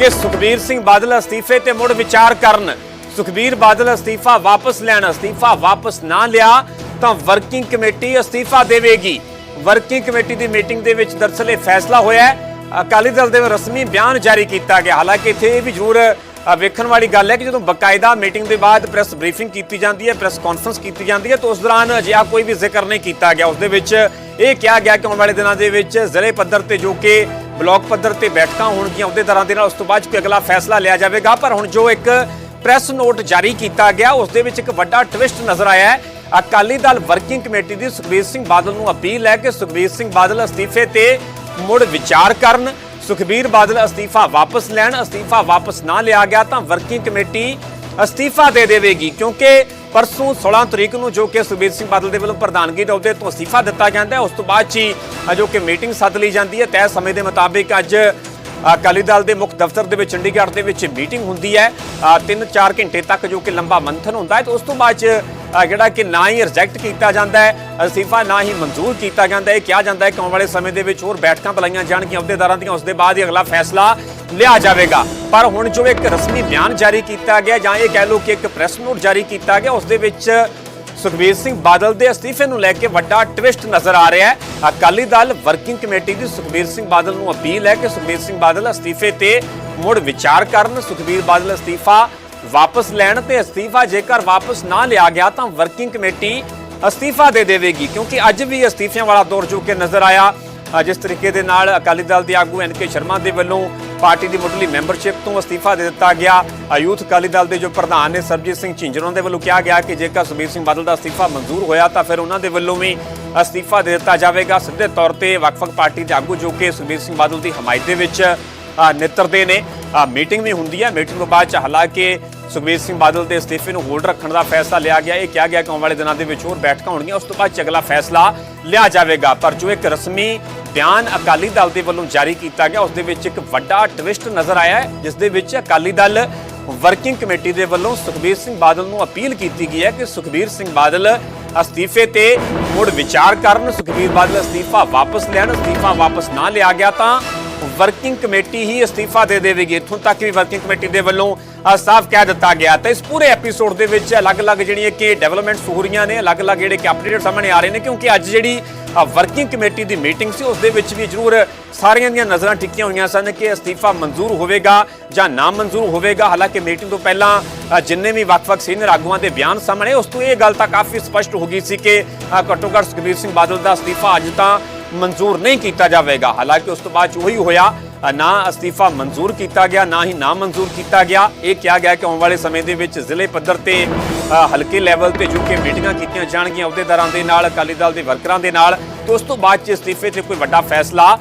ਕਿ ਸੁਖਬੀਰ ਸਿੰਘ ਬਾਦਲ ਅਸਤੀਫੇ ਤੇ ਮੁੜ ਵਿਚਾਰ ਕਰਨ। ਸੁਖਬੀਰ ਬਾਦਲ ਅਸਤੀਫਾ ਵਾਪਸ ਲੈਣ, ਅਸਤੀਫਾ ਵਾਪਸ ਨਾ ਲਿਆ, ਤਾਂ ਵਰਕਿੰਗ ਕਮੇਟੀ ਅਸਤੀਫਾ ਦੇਵੇਗੀ। ਵਰਕਿੰਗ ਕਮੇਟੀ ਦੀ ਮੀਟਿੰਗ ਦੇ ਵਿੱਚ ਦਰਅਸਲ ਇਹ ਫੈਸਲਾ ਹੋਇਆ ਹੈ। ਅਕਾਲੀ ਦਲ ਦੇ ਰਸਮੀ ਬਿਆਨ ਜਾਰੀ ਕੀਤਾ ਗਿਆ। ਹਾਲਾਂਕਿ ਇੱਥੇ ਇਹ ਵੀ ਜ਼ਰੂਰ ਵੇਖਣ ਵਾਲੀ ਗੱਲ ਹੈ ਕਿ ਜਦੋਂ ਬਕਾਇਦਾ ਮੀਟਿੰਗ ਦੇ ਬਾਅਦ ਪ੍ਰੈਸ ਬਰੀਫਿੰਗ ਕੀਤੀ ਜਾਂਦੀ ਹੈ, ਪ੍ਰੈਸ ਕਾਨਫਰੰਸ ਕੀਤੀ ਜਾਂਦੀ ਹੈ, ਤਾਂ ਉਸ ਦੌਰਾਨ ਅਜਿਹਾ ਕੋਈ ਵੀ ਜ਼ਿਕਰ ਨਹੀਂ ਕੀਤਾ ਗਿਆ। ਉਸ ਦੇ ਵਿੱਚ ਇਹ ਕਿਹਾ ਗਿਆ ਕਿ ਆਉਣ ਵਾਲੇ ਦਿਨਾਂ ਦੇ ਵਿੱਚ ਜ਼ਿਲ੍ਹੇ ਪੱਧਰ ਤੇ ਜੋ ਕਿ ਬਲਾਕ ਪੱਧਰ ਤੇ ਬੈਠਕਾਂ ਹੋਣਗੀਆਂ ਅਹੁਦੇਦਾਰਾਂ ਦੇ ਨਾਲ, ਉਸ ਤੋਂ ਬਾਅਦ ਕੋਈ ਅਗਲਾ ਫੈਸਲਾ ਲਿਆ ਜਾਵੇਗਾ। ਪਰ ਹੁਣ ਜੋ ਇੱਕ ਪ੍ਰੈਸ ਨੋਟ ਜਾਰੀ ਕੀਤਾ ਗਿਆ, ਉਸ ਦੇ ਵਿੱਚ ਇੱਕ ਵੱਡਾ ਟਵਿਸਟ ਨਜ਼ਰ ਆਇਆ ਹੈ। ਅਕਾਲੀ ਦਲ ਵਰਕਿੰਗ ਕਮੇਟੀ ਦੀ ਸੁਖਬੀਰ ਸਿੰਘ ਬਾਦਲ ਨੂੰ ਅਪੀਲ ਹੈ ਕਿ ਸੁਖਬੀਰ ਸਿੰਘ ਬਾਦਲ ਅਸਤੀਫੇ ਤੇ ਮੁੜ ਵਿਚਾਰ ਕਰਨ। ਸੁਖਬੀਰ ਬਾਦਲ ਅਸਤੀਫਾ ਵਾਪਸ ਲੈਣ, ਅਸਤੀਫਾ ਵਾਪਸ ਨਾ ਲਿਆ ਗਿਆ ਤਾਂ ਵਰਕਿੰਗ ਕਮੇਟੀ ਅਸਤੀਫਾ ਦੇ ਦੇਵੇਗੀ। ਕਿਉਂਕਿ ਪਰਸੋਂ 16 ਤਰੀਕ ਨੂੰ ਜੋ ਕਿ ਸੁਖਬੀਰ ਸਿੰਘ ਬਾਦਲ ਦੇ ਵੱਲੋਂ ਪ੍ਰਧਾਨਗੀ ਦੇ ਅਹੁਦੇ ਤੋਂ ਅਸਤੀਫਾ ਦਿੱਤਾ ਜਾਂਦਾ ਹੈ, ਉਸ ਤੋਂ ਬਾਅਦ 'ਚ ਹੀ ਜੋ ਕਿ ਮੀਟਿੰਗ ਸੱਦ ਲਈ ਜਾਂਦੀ ਹੈ। ਤੈਅ ਸਮੇਂ ਦੇ ਮੁਤਾਬਿਕ ਅੱਜ ਅਕਾਲੀ ਦਲ ਦੇ ਮੁੱਖ ਦਫ਼ਤਰ ਦੇ ਵਿੱਚ ਚੰਡੀਗੜ੍ਹ ਦੇ ਵਿੱਚ ਮੀਟਿੰਗ ਹੁੰਦੀ ਹੈ। 3-4 ਘੰਟੇ ਤੱਕ ਜੋ ਕਿ ਲੰਬਾ ਮੰਥਨ ਹੁੰਦਾ ਹੈ ਤੇ ਉਸ ਤੋਂ ਬਾਅਦ 'ਚ ਜਿਹੜਾ ਕਿ ਨਾ ਹੀ ਰਿਜੈਕਟ ਕੀਤਾ ਜਾਂਦਾ ਹੈ, ਅਸਤੀਫਾ ਨਾ ਹੀ ਮਨਜ਼ੂਰ ਕੀਤਾ ਜਾਂਦਾ ਹੈ। ਇਹ ਕਿਹਾ ਜਾਂਦਾ ਹੈ ਕਿ ਆਉਣ ਵਾਲੇ ਸਮੇਂ ਦੇ ਵਿੱਚ ਹੋਰ ਬੈਠਕਾਂ ਬੁਲਾਈਆਂ ਜਾਣਗੀਆਂ, ਅਹੁਦੇਦਾਰਾਂ ਦੀਆਂ ਉਸ ਦੇ ਬਾਅਦ ਹੀ ਅਗਲਾ ਫੈਸਲਾ ਲਿਆ ਜਾਵੇਗਾ। ਪਰ ਹੁਣ ਜੋ ਇੱਕ ਰਸਮੀ ਬਿਆਨ ਜਾਰੀ ਕੀਤਾ ਗਿਆ ਜਾਂ ਇਹ ਕਹਿ ਲਓ ਕਿ ਇੱਕ ਪ੍ਰੈਸ ਨੋਟ ਜਾਰੀ ਕੀਤਾ ਗਿਆ ਉਸ ਦੇ ਵਿੱਚ ਸੁਖਬੀਰ ਸਿੰਘ ਬਾਦਲ ਦੇ ਅਸਤੀਫੇ ਨੂੰ ਲੈ ਕੇ ਵੱਡਾ ਟਵਿਸਟ ਨਜ਼ਰ ਆ ਰਿਹਾ ਹੈ। ਅਕਾਲੀ ਦਲ ਵਰਕਿੰਗ ਕਮੇਟੀ ਦੀ ਸੁਖਬੀਰ ਸਿੰਘ ਬਾਦਲ ਨੂੰ ਅਪੀਲ ਹੈ ਕਿ ਸੁਖਬੀਰ ਸਿੰਘ ਬਾਦਲ ਅਸਤੀਫੇ ਤੇ ਮੁੜ ਵਿਚਾਰ ਕਰਨ। ਸੁਖਬੀਰ ਬਾਦਲ ਅਸਤੀਫਾ ਵਾਪਸ ਲੈਣ ਤੇ ਅਸਤੀਫਾ ਜੇਕਰ ਵਾਪਸ ਨਾ ਲਿਆ ਗਿਆ ਤਾਂ ਵਰਕਿੰਗ ਕਮੇਟੀ ਅਸਤੀਫਾ ਦੇ ਦੇਵੇਗੀ, ਕਿਉਂਕਿ ਅੱਜ ਵੀ ਅਸਤੀਫਿਆਂ ਵਾਲਾ ਦੌਰ ਜੋ ਕਿ ਨਜ਼ਰ ਆਇਆ ਜਿਸ ਤਰੀਕੇ ਦੇ ਨਾਲ ਅਕਾਲੀ ਦਲ ਦੇ ਆਗੂ ਐਨ ਕੇ ਸ਼ਰਮਾ ਦੇ ਵੱਲੋਂ ਪਾਰਟੀ ਦੀ ਮੁੱਢਲੀ ਮੈਂਬਰਸ਼ਿਪ ਤੋਂ ਅਸਤੀਫਾ ਦੇ ਦਿੱਤਾ ਗਿਆ। ਯੂਥ ਅਕਾਲੀ ਦਲ ਦੇ ਜੋ ਪ੍ਰਧਾਨ ਨੇ ਸਰਬਜੀਤ ਸਿੰਘ ਝਿੰਜਰਾਂ ਦੇ ਵੱਲੋਂ ਕਿਹਾ ਗਿਆ ਕਿ ਜੇਕਰ ਸੁਖਬੀਰ ਸਿੰਘ ਬਾਦਲ ਦਾ ਅਸਤੀਫਾ ਮਨਜ਼ੂਰ ਹੋਇਆ ਤਾਂ ਫਿਰ ਉਹਨਾਂ ਦੇ ਵੱਲੋਂ ਵੀ ਅਸਤੀਫਾ ਦੇ ਦਿੱਤਾ ਜਾਵੇਗਾ। ਸਿੱਧੇ ਤੌਰ ਤੇ ਵੱਖ-ਵੱਖ ਪਾਰਟੀ ਦੇ ਆਗੂ ਜੋ ਕਿ ਸੁਖਬੀਰ ਸਿੰਘ ਬਾਦਲ ਦੀ ਹਮਾਇਤ ਦੇ ਵਿੱਚ ਨਿੱਤਰਦੇ ਨੇ। ਮੀਟਿੰਗ ਵੀ ਹੁੰਦੀ ਹੈ ਮੀਟਿੰਗ ਤੋਂ ਬਾਅਦ ਚ ਹਾਲਾਂਕਿ ਸੁਖਬੀਰ ਸਿੰਘ ਬਾਦਲ ਦੇ ਅਸਤੀਫੇ ਨੂੰ ਹੋਲਡ ਰੱਖਣ ਦਾ ਫੈਸਲਾ ਲਿਆ ਗਿਆ। ਇਹ ਕਿਹਾ ਗਿਆ ਕਿ ਆਉਣ ਵਾਲੇ ਦਿਨਾਂ ਦੇ ਵਿੱਚ ਹੋਰ ਬੈਠਕਾਂ ਹੋਣਗੀਆਂ। ਉਸ ਤੋਂ ਬਾਅਦ ਚ ਅਗਲਾ ਫੈਸਲਾ ਲਿਆ ਜਾਵੇਗਾ। ਪਰ ਜੋ ਇੱਕ ਰਸਮੀ ਬਿਆਨ ਅਕਾਲੀ ਦਲ ਦੇ ਵੱਲੋਂ ਜਾਰੀ ਕੀਤਾ ਗਿਆ, ਉਸ ਦੇ ਵਿੱਚ ਇੱਕ ਵੱਡਾ ਟਵਿਸਟ ਨਜ਼ਰ ਆਇਆ ਜਿਸ ਦੇ ਵਿੱਚ ਅਕਾਲੀ ਦਲ ਵਰਕਿੰਗ ਕਮੇਟੀ ਦੇ ਵੱਲੋਂ ਸੁਖਬੀਰ ਸਿੰਘ ਬਾਦਲ ਨੂੰ ਅਪੀਲ ਕੀਤੀ ਗਈ ਹੈ ਕਿ ਸੁਖਬੀਰ ਸਿੰਘ ਬਾਦਲ ਅਸਤੀਫੇ ਤੇ ਮੁੜ ਵਿਚਾਰ ਕਰਨ, ਸੁਖਬੀਰ ਬਾਦਲ ਅਸਤੀਫਾ ਵਾਪਸ ਲੈਣ, ਅਸਤੀਫਾ ਵਾਪਸ ਨਾ ਲਿਆ ਗਿਆ ਤਾਂ ਵਰਕਿੰਗ ਕਮੇਟੀ ਹੀ ਅਸਤੀਫਾ ਦੇ ਦੇਵੇਗੀ। ਇੱਥੋਂ ਤੱਕ ਵੀ ਵਰਕਿੰਗ ਕਮੇਟੀ ਦੇ ਵੱਲੋਂ ਸਾਫ਼ ਕਹਿ ਦਿੱਤਾ ਗਿਆ ਤਾਂ ਇਸ ਪੂਰੇ ਐਪੀਸੋਡ ਦੇ ਵਿੱਚ ਅਲੱਗ-ਅਲੱਗ ਜਿਹੜੀਆਂ ਕਿ ਡਿਵੈਲਪਮੈਂਟਸ ਹੋ ਰਹੀਆਂ ਨੇ, ਅਲੱਗ-ਅਲੱਗ ਜਿਹੜੇ ਕਿ ਅਪਡੇਟ ਸਾਹਮਣੇ ਆ ਰਹੇ ਨੇ, ਕਿਉਂਕਿ ਅੱਜ ਜਿਹੜੀ ਵਰਕਿੰਗ ਕਮੇਟੀ ਦੀ ਮੀਟਿੰਗ ਸੀ, ਉਸ ਦੇ ਵਿੱਚ ਵੀ ਜ਼ਰੂਰ ਸਾਰੀਆਂ ਦੀਆਂ ਨਜ਼ਰਾਂ ਟਿੱਕੀਆਂ ਹੋਈਆਂ ਸਨ ਕਿ ਅਸਤੀਫਾ ਮਨਜ਼ੂਰ ਹੋਵੇਗਾ ਜਾਂ ਨਾ ਮਨਜ਼ੂਰ ਹੋਵੇਗਾ। ਹਾਲਾਂਕਿ ਮੀਟਿੰਗ ਤੋਂ ਪਹਿਲਾਂ ਜਿੰਨੇ ਵੀ ਵੱਖ-ਵੱਖ ਸੀਨੀਅਰ ਆਗੂਆਂ ਦੇ ਬਿਆਨ ਸਾਹਮਣੇ, ਉਸ ਤੋਂ ਇਹ ਗੱਲ ਤਾਂ ਕਾਫੀ ਸਪਸ਼ਟ ਹੋ ਗਈ ਸੀ ਕਿ ਘੱਟੋ-ਘੱਟ ਸੁਖਬੀਰ ਸਿੰਘ ਬਾਦਲ ਦਾ ਅਸਤੀਫਾ ਅੱਜ ਤਾਂ ਮਨਜ਼ੂਰ ਨਹੀਂ ਕੀਤਾ ਜਾਵੇਗਾ ਹਾਲਾਂਕਿ ਉਸ ਤੋਂ ਬਾਅਦ 'ਚ ਉਹੀ ਹੋਇਆ ਨਾ ਅਸਤੀਫਾ ਮਨਜ਼ੂਰ ਕੀਤਾ ਗਿਆ ਨਾ ਹੀ ਨਾ ਮਨਜ਼ੂਰ ਕੀਤਾ ਗਿਆ ਇਹ ਕਿਹਾ ਗਿਆ ਕਿ ਆਉਣ ਵਾਲੇ ਸਮੇਂ ਦੇ ਵਿੱਚ ਜ਼ਿਲ੍ਹੇ ਪੱਧਰ ਤੇ ਹਲਕੇ ਲੈਵਲ ਤੇ ਜੋ ਕਿ ਮੀਟਿੰਗਾਂ ਕੀਤੀਆਂ ਜਾਣਗੀਆਂ ਅਹੁਦੇਦਾਰਾਂ ਦੇ ਨਾਲ ਅਕਾਲੀ ਦਲ ਦੇ ਵਰਕਰਾਂ ਦੇ ਨਾਲ ਤੇ ਉਸ ਤੋਂ ਬਾਅਦ 'ਚ ਅਸਤੀਫੇ ਤੇ ਕੋਈ ਵੱਡਾ ਫੈਸਲਾ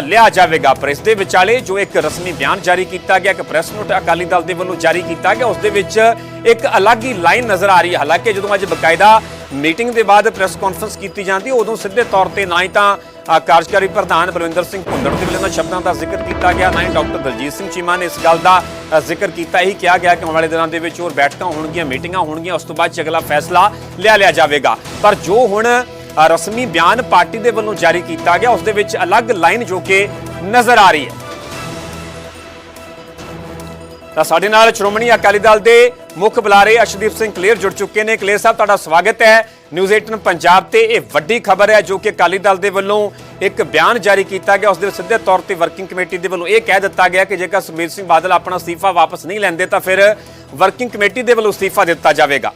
ਲਿਆ ਜਾਵੇਗਾ ਪਰ ਇਸ ਦੇ ਵਿਚਾਲੇ ਜੋ ਇੱਕ ਰਸਮੀ ਬਿਆਨ ਜਾਰੀ ਕੀਤਾ ਗਿਆ ਇੱਕ ਪ੍ਰੈਸ ਨੋਟ ਅਕਾਲੀ ਦਲ ਦੇ ਵੱਲੋਂ ਜਾਰੀ ਕੀਤਾ ਗਿਆ ਉਸ ਦੇ ਵਿੱਚ ਇੱਕ ਅਲੱਗ ਹੀ ਲਾਈਨ ਨਜ਼ਰ ਆ ਰਹੀ ਹੈ ਹਾਲਾਂਕਿ ਜਦੋਂ ਅੱਜ ਬਕਾਇਦਾ ਮੀਟਿੰਗ ਦੇ ਬਾਅਦ ਪ੍ਰੈਸ ਕਾਨਫਰੰਸ ਕੀਤੀ ਜਾਂਦੀ ਉਦੋਂ ਸਿੱਧੇ ਤੌਰ ਤੇ ਨਾ ਹੀ ਤਾਂ ਕਾਰਜਕਾਰੀ ਪ੍ਰਧਾਨ ਬਲਵਿੰਦਰ ਸਿੰਘ ਭੁੰਦੜ ਦੇ ਵੱਲੋਂ ਸ਼ਬਦਾਂ ਦਾ ਜ਼ਿਕਰ ਕੀਤਾ ਗਿਆ। ਨਾ ਹੀ ਡਾਕਟਰ ਦਲਜੀਤ ਸਿੰਘ ਚੀਮਾ ਨੇ ਇਸ ਗੱਲ ਦਾ ਜ਼ਿਕਰ ਕੀਤਾ। ਹੀ ਕਿਹਾ ਗਿਆ ਕਿ ਆਉਣ ਵਾਲੇ ਦਿਨਾਂ ਦੇ ਵਿੱਚ ਹੋਰ ਬੈਠਕਾਂ ਹੋਣਗੀਆਂ, ਮੀਟਿੰਗਾਂ ਹੋਣਗੀਆਂ, ਉਸ ਤੋਂ ਬਾਅਦ 'ਚ ਅਗਲਾ ਫੈਸਲਾ ਲਿਆ ਲਿਆ ਜਾਵੇਗਾ। ਪਰ ਜੋ ਹੁਣ ਰਸਮੀ ਬਿਆਨ ਪਾਰਟੀ ਦੇ ਵੱਲੋਂ ਜਾਰੀ ਕੀਤਾ ਗਿਆ, ਉਸ ਦੇ ਵਿੱਚ ਅਲੱਗ ਲਾਈਨ ਜੋ ਕਿ ਨਜ਼ਰ ਆ ਰਹੀ ਹੈ। ਤਾਂ ਸਾਡੇ ਨਾਲ ਸ਼੍ਰੋਮਣੀ ਅਕਾਲੀ ਦਲ ਦੇ ਮੁੱਖ ਬੁਲਾਰੇ ਅਸ਼ਦੀਪ ਸਿੰਘ ਕਲੇਰ ਜੁੜ ਚੁੱਕੇ ਨੇ। ਕਲੇਰ ਸਾਹਿਬ, ਤੁਹਾਡਾ ਸਵਾਗਤ ਹੈ। ਨਿਊਜ਼ 18 ਪੰਜਾਬ ਤੇ ਇਹ ਵੱਡੀ ਖਬਰ ਹੈ ਜੋ ਕਿ ਅਕਾਲੀ ਦਲ ਦੇ ਵੱਲੋਂ ਇੱਕ ਬਿਆਨ ਜਾਰੀ ਕੀਤਾ ਗਿਆ। ਉਸ ਦੇ ਵਿੱਚ ਸਿੱਧੇ ਤੌਰ ਤੇ ਵਰਕਿੰਗ ਕਮੇਟੀ ਦੇ ਵੱਲੋਂ ਇਹ ਕਹਿ ਦਿੱਤਾ ਗਿਆ ਕਿ ਜੇਕਰ ਸੁਖਬੀਰ ਸਿੰਘ ਬਾਦਲ ਆਪਣਾ ਅਸਤੀਫਾ ਵਾਪਸ ਨਹੀਂ ਲੈਂਦੇ ਤਾਂ ਫਿਰ ਵਰਕਿੰਗ ਕਮੇਟੀ ਦੇ ਵੱਲੋਂ ਅਸਤੀਫਾ ਦਿੱਤਾ ਜਾਵੇਗਾ।